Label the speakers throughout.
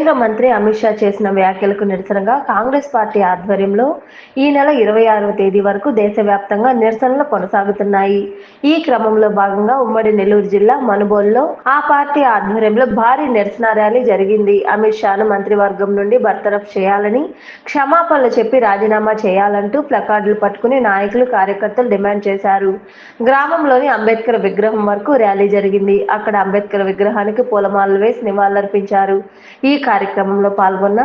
Speaker 1: కేంద్ర మంత్రి అమిత్ షా చేసిన వ్యాఖ్యలకు నిరసనగా కాంగ్రెస్ పార్టీ ఆధ్వర్యంలో ఈ నెల ఇరవై ఆరవ తేదీ వరకు దేశవ్యాప్తంగా నిరసనలు కొనసాగుతున్నాయి. ఈ క్రమంలో భాగంగా ఉమ్మడి నెల్లూరు జిల్లా మనుబోల్లో ఆ పార్టీ ఆధ్వర్యంలో భారీ నిరసన ర్యాలీ జరిగింది. అమిత్ షాను మంత్రివర్గం నుండి బర్తరఫ్ చేయాలని క్షమాపణలు చెప్పి రాజీనామా చేయాలంటూ ప్లకార్డులు పట్టుకుని నాయకులు కార్యకర్తలు డిమాండ్ చేశారు. గ్రామంలోని అంబేద్కర్ విగ్రహం వరకు ర్యాలీ జరిగింది. అక్కడ అంబేద్కర్ విగ్రహానికి పూలమాలలు వేసి నివాళులర్పించారు. ఈ కార్యక్రమంలో పాల్గొన్న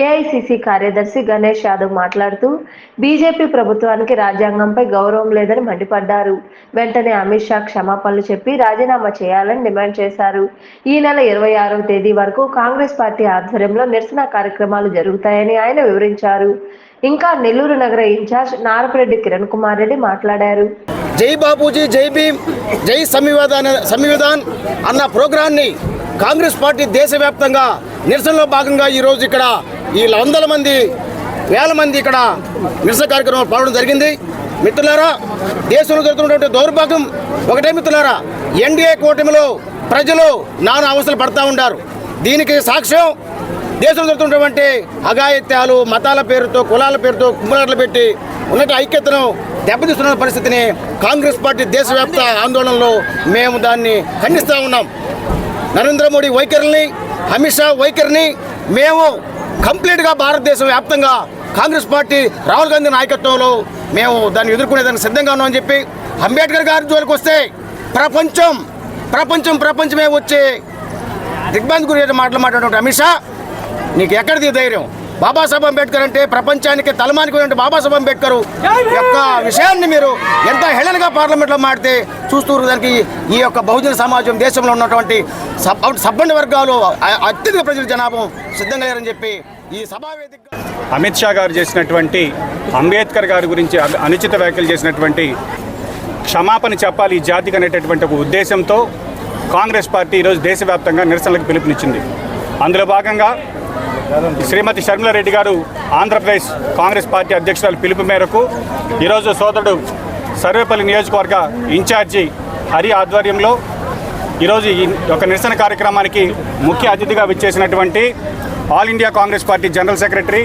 Speaker 1: ఏఐసిసి కార్యదర్శి గణేష్ యాదవ్ మాట్లాడుతూ బీజేపీ ప్రభుత్వానికి రాజ్యాంగంపై గౌరవం లేదని మండిపడ్డారు. వెంటనే అమిత్ షా క్షమాపణలు చెప్పి రాజీనామా చేయాలని డిమాండ్ చేశారు. ఈ నెల ఇరవై ఆరవ తేదీ వరకు కాంగ్రెస్ పార్టీ ఆధ్వర్యంలో నిరసన కార్యక్రమాలు జరుగుతాయని ఆయన వివరించారు. ఇంకా నెల్లూరు నగర ఇన్ఛార్జ్ నారపరెడ్డి కిరణ్ కుమార్ రెడ్డి మాట్లాడారు.
Speaker 2: జై బాబూజీ జై భీమ్ జై సంవిధాన్ సంవిధాన్ అన్న ప్రోగ్రాన్ని కాంగ్రెస్ పార్టీ దేశవ్యాప్తంగా నిరసనలో భాగంగా ఈరోజు ఇక్కడ ఈ వందల మంది వేల మంది ఇక్కడ నిరసన కార్యక్రమం పాల్గొనడం జరిగింది. మిత్రులారా దేశంలో జరుగుతున్నటువంటి దౌర్భాగ్యం ఒకటే మిత్రులారా ఎన్డీఏ కూటమిలో ప్రజలు నానా అవసరాలు పడతా ఉంటారు దీనికి సాక్ష్యం దేశంలో జరుగుతున్నటువంటి అఘాయిత్యాలు మతాల పేరుతో కులాల పేరుతో కుమ్మరాట్లు పెట్టి ఉన్నట్టు ఐక్యతను దెబ్బతీస్తున్న పరిస్థితిని కాంగ్రెస్ పార్టీ దేశవ్యాప్త ఆందోళనలో మేము దాన్ని ఖండిస్తూ ఉన్నాం. నరేంద్ర మోడీ వైఖరిని అమిత్ షా వైఖరిని మేము కంప్లీట్గా భారతదేశం వ్యాప్తంగా కాంగ్రెస్ పార్టీ రాహుల్ గాంధీ నాయకత్వంలో మేము దాన్ని ఎదుర్కొనేదానికి సిద్ధంగా ఉన్నామని చెప్పి అంబేద్కర్ గారి జోలికి వస్తే ప్రపంచం ప్రపంచం ప్రపంచమే వచ్చి దిగ్బంధి గురి మాటలు మాట్లాడే అమిత్ షా నీకు ఎక్కడిది ధైర్యం? బాబాసాహెబ్ అంబేద్కర్ అంటే ప్రపంచానికి తలమానికి బాబాసాహెబ్ అంబేద్కర్ యొక్క విషయాన్ని మీరు ఎంత హేళనగా పార్లమెంట్లో మాడితే చూస్తూ దానికి ఈ యొక్క బహుజన సమాజం దేశంలో ఉన్నటువంటి సబ్ సబ్బండి వర్గాలు అత్యధిక ప్రజల జనాభా సిద్ధంగా లేరని చెప్పి ఈ సభావేదిక
Speaker 3: అమిత్ షా గారు చేసినటువంటి అంబేద్కర్ గారి గురించి అనుచిత వ్యాఖ్యలు చేసినటువంటి క్షమాపణ చెప్పాలి ఈ జాతికి అనేటటువంటి ఒక ఉద్దేశంతో కాంగ్రెస్ పార్టీ ఈరోజు దేశవ్యాప్తంగా నిరసనలకు పిలుపునిచ్చింది. అందులో భాగంగా శ్రీమతి షర్మిలారెడ్డి గారు ఆంధ్రప్రదేశ్ కాంగ్రెస్ పార్టీ అధ్యక్షురాలు పిలుపు మేరకు ఈరోజు సోదరుడు సర్వేపల్లి నియోజకవర్గ ఇన్ఛార్జి హరి ఆధ్వర్యంలో ఈరోజు ఈ ఒక నిరసన కార్యక్రమానికి ముఖ్య అతిథిగా విచ్చేసినటువంటి all India Congress party general secretary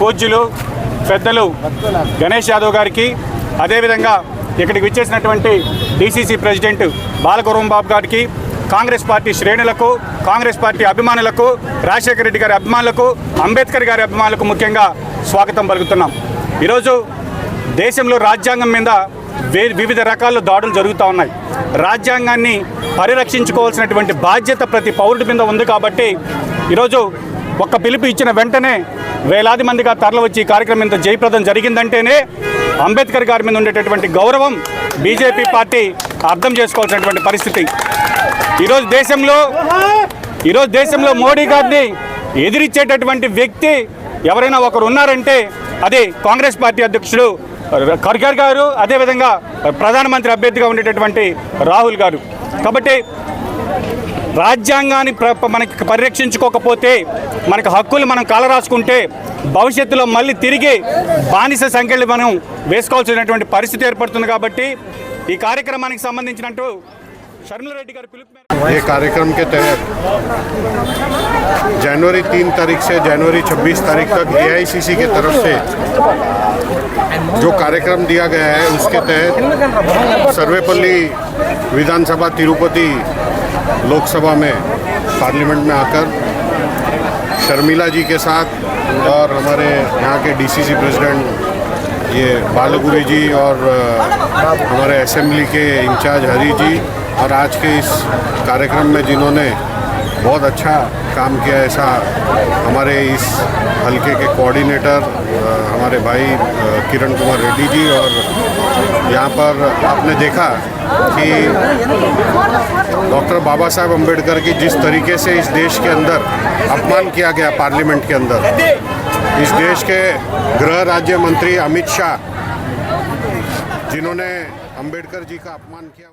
Speaker 3: పూజ్యులు పెద్దలు గణేష్ యాదవ్ గారికి అదేవిధంగా ఇక్కడికి విచ్చేసినటువంటి డీసీసీ ప్రెసిడెంట్ బాలగురం బాబు గారికి కాంగ్రెస్ పార్టీ శ్రేణులకు కాంగ్రెస్ పార్టీ అభిమానులకు రాజశేఖర రెడ్డి గారి అభిమానులకు అంబేద్కర్ గారి అభిమానులకు ముఖ్యంగా స్వాగతం పలుకుతున్నాం. ఈరోజు దేశంలో రాజ్యాంగం మీద వే వివిధ రకాల దాడులు జరుగుతూ ఉన్నాయి. రాజ్యాంగాన్ని పరిరక్షించుకోవాల్సినటువంటి బాధ్యత ప్రతి పౌరుడి మీద ఉంది కాబట్టి ఈరోజు ఒక్క పిలుపు ఇచ్చిన వెంటనే వేలాది మందిగా తరలివచ్చి ఈ కార్యక్రమం ఇంత జయప్రదం జరిగిందంటేనే అంబేద్కర్ గారి మీద ఉండేటటువంటి గౌరవం బీజేపీ పార్టీ అర్థం చేసుకోవాల్సినటువంటి పరిస్థితి. ఈరోజు దేశంలో ఈరోజు దేశంలో మోడీ గారిని ఎదిరించేటటువంటి వ్యక్తి ఎవరైనా ఒకరు ఉన్నారంటే అది కాంగ్రెస్ పార్టీ అధ్యక్షుడు ఖర్గర్ గారు అదేవిధంగా ప్రధానమంత్రి అభ్యర్థిగా ఉండేటటువంటి రాహుల్ గారు. కాబట్టి రాజ్యాంగాన్ని మనకి పరిరక్షించుకోకపోతే మనకు హక్కులు మనం కలరాసుకుంటే భవిష్యత్తులో మళ్ళీ తిరిగి బానిస సంఖ్యలు మనం వేసుకోవాల్సినటువంటి పరిస్థితి ఏర్పడుతుంది కాబట్టి ఈ కార్యక్రమానికి సంబంధించినట్టు షర్మిలారెడ్డి గారి పిలుపు మేరకు
Speaker 4: ये कार्यक्रम के तहत जनवरी तीन तारीख से जनवरी 26 तारीख तक एआईसीसी की तरफ से जो कार्यक्रम दिया गया है उसके तहत सर्वेपल्ली विधानसभा तिरुपति लोकसभा में पार्लियामेंट में आकर शर्मिला जी के साथ और हमारे यहाँ के डीसीसी प्रेसिडेंट ये बालगुरी जी और अ, हमारे असेंबली के इंचार्ज हरी जी और आज के इस कार्यक्रम में जिन्होंने बहुत अच्छा काम किया, ऐसा हमारे इस हलके के कोऑर्डिनेटर हमारे भाई किरण कुमार रेड्डी जी और यहाँ पर आपने देखा कि डॉक्टर बाबा साहेब अंबेडकर की जिस तरीके से इस देश के अंदर अपमान किया गया, पार्लियामेंट के अंदर, इस देश के गृह राज्य मंत्री अमित शाह, जिन्होंने अंबेडकर जी का अपमान किया।